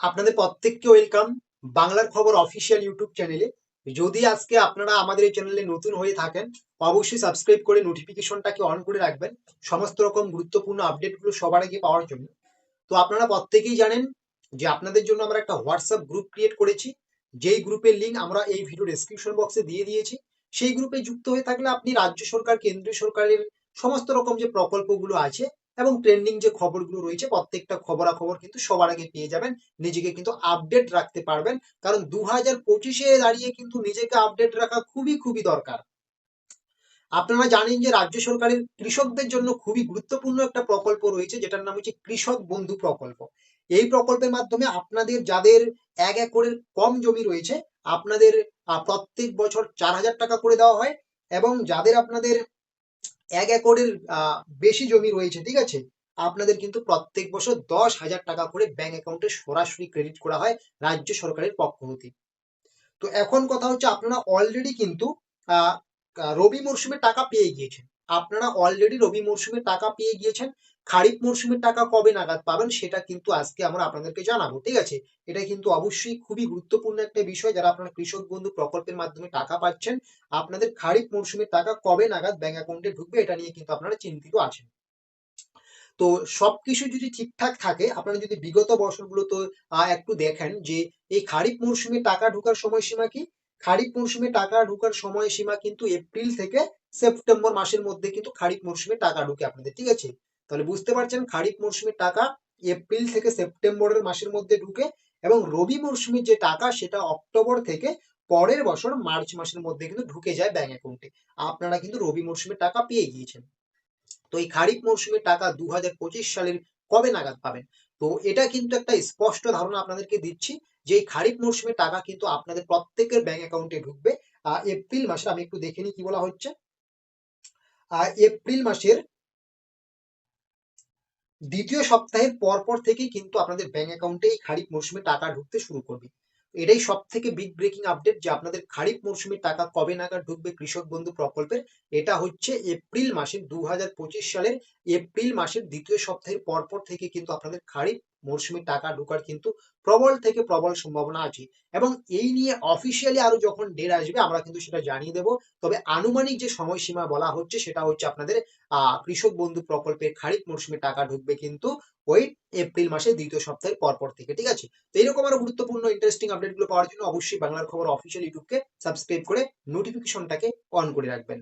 আপনাদের প্রত্যেককে ওয়েলকাম বাংলার খবর অফিসিয়াল ইউটিউব চ্যানেলে যদি আজকে আপনারা আমাদের এই চ্যানেলে নতুন হয়ে থাকেন, অবশ্যই সাবস্ক্রাইব করে নোটিফিকেশনটাকে অন করে রাখবেন, সমস্ত রকম গুরুত্বপূর্ণ আপডেটগুলো সবার আগে পাওয়ার জন্য। তো আপনারা প্রত্যেকেই জানেন যে আপনাদের জন্য আমরা একটা হোয়াটসঅ্যাপ গ্রুপ ক্রিয়েট করেছি। যেই গ্রুপের লিঙ্ক আমরা এই ভিডিও ডেসক্রিপশন বক্সে দিয়ে দিয়েছি। সেই গ্রুপে যুক্ত হয়ে থাকলে আপনি রাজ্য সরকার, কেন্দ্রীয় সরকারের সমস্ত রকম যে প্রকল্পগুলো আছে এবং ট্রেন্ডিং যে খবরগুলো রয়েছে, প্রত্যেকটা খবরাখবর কিন্তু সবার আগে পেয়ে যাবেন। নিজেকে কিন্তু আপডেট রাখতে পারবেন। কারণ দু হাজার পঁচিশে দাঁড়িয়ে কিন্তু নিজেকে আপডেট রাখা খুবই খুবই দরকার। আপনারা জানেন যে রাজ্য সরকারের কৃষকদের জন্য খুবই গুরুত্বপূর্ণ একটা প্রকল্প রয়েছে, যেটার নাম হচ্ছে কৃষক বন্ধু প্রকল্প। এই প্রকল্পের মাধ্যমে আপনাদের যাদের এক একরের কম জমি রয়েছে, আপনাদের প্রত্যেক বছর চার হাজার টাকা করে দেওয়া হয় এবং যাদের আপনাদের এক একরের বেশি জমি রয়েছে, ঠিক আছে? আপনাদের কিন্তু প্রত্যেক বছর দশ হাজার টাকা করে ব্যাংক অ্যাকাউন্টে সরাসরি ক্রেডিট করা হয় রাজ্য সরকারের পক্ষ হতে তো এখন কথা হচ্ছে আপনারা অলরেডি কিন্তু রবি মরশুমে টাকা পেয়ে গিয়েছেন। আপনারা অলরেডি রবি মরশুমে টাকা পেয়ে গিয়েছেন। খারিফ মরশুমের টাকা কবে নাগাদ পাবেন সেটা কিন্তু আজকে আমরা আপনাদেরকে জানাব, ঠিক আছে? এটা কিন্তু অবশ্যই খুবই গুরুত্বপূর্ণ একটা বিষয় যারা আপনারা কৃষক বন্ধু প্রকল্পের মাধ্যমে টাকা পাচ্ছেন, আপনাদের খারিফ মরশুমের টাকা কবে নাগাদ ব্যাংক অ্যাকাউন্টে ঢুকবে এটা নিয়ে কিন্তু আপনারা চিন্তিত আছেন। তো সবকিছু যদি ঠিকঠাক থাকে, আপনারা যদি বিগত বছরগুলোতে একটু দেখেন যে এই খারিফ মরশুমে টাকা ঢোকার সময়সীমা কি? খারিফ মরশুমে টাকা ঢোকার সময়সীমা কিন্তু এপ্রিল থেকে সেপ্টেম্বর মাসের মধ্যে কিন্তু খারিফ মরশুমে টাকা ঢুকে আপনাদের, ঠিক আছে? তাহলে বুঝতে পারছেন খারিফ মরশুমের টাকা এপ্রিল থেকে সেপ্টেম্বরের মাসের মধ্যে ঢুকে এবং রবি মরশুমের যে টাকা সেটা অক্টোবর থেকে পরের বছর মার্চ মাসের মধ্যে কিন্তু ঢুকে যায় ব্যাংক অ্যাকাউন্টে আপনারা কিন্তু রবি মরশুমের টাকা পেয়ে গিয়েছেন। তো এই খারিফ মরশুমের টাকা দু হাজার পঁচিশ সালের কবে নাগাদ পাবেন? তো এটা কিন্তু একটা স্পষ্ট ধারণা আপনাদেরকে দিচ্ছি যে এই খারিফ মরশুমের টাকা কিন্তু আপনাদের প্রত্যেকের ব্যাংক অ্যাকাউন্টে ঢুকবে। এপ্রিল মাসে আমি একটু দেখে নিই কি বলা হচ্ছে। এপ্রিল মাসের দ্বিতীয় সপ্তাহের পর পর থেকেই কিন্তু আপনাদের ব্যাংক অ্যাকাউন্টে এই খারিফ মরশুমে টাকা ঢুকতে শুরু করবে। এটাই সব থেকে বিগ ব্রেকিং আপডেট যে আপনাদের খারিফ মরশুমের টাকা কবে নাগাদ ঢুকবে কৃষক বন্ধু প্রকল্পের, এটা হচ্ছে এপ্রিল মাসের দু হাজার পঁচিশ সালের এপ্রিল মাসের দ্বিতীয় সপ্তাহের পর পর থেকে কিন্তু আপনাদের খারিফ মরশুমে টাকা ঢোকার কিন্তু প্রবল থেকে প্রবল সম্ভাবনা আছে। এবং এই নিয়ে অফিসিয়ালি আরও যখন ডেট আসবে, আমরা কিন্তু সেটা জানিয়ে দেব। তবে আনুমানিক যে সময়সীমা বলা হচ্ছে, সেটা হচ্ছে আপনাদের কৃষক বন্ধু প্রকল্পের খারিফ মরশুমে টাকা ঢুকবে কিন্তু ওই এপ্রিল মাসের দ্বিতীয় সপ্তাহের পরপর থেকে, ঠিক আছে? তো এরকম আরও গুরুত্বপূর্ণ ইন্টারেস্টিং আপডেটগুলো পাওয়ার জন্য অবশ্যই বাংলার খবর অফিসিয়াল ইউটিউবকে সাবস্ক্রাইব করে নোটিফিকেশনটাকে অন করে রাখবেন।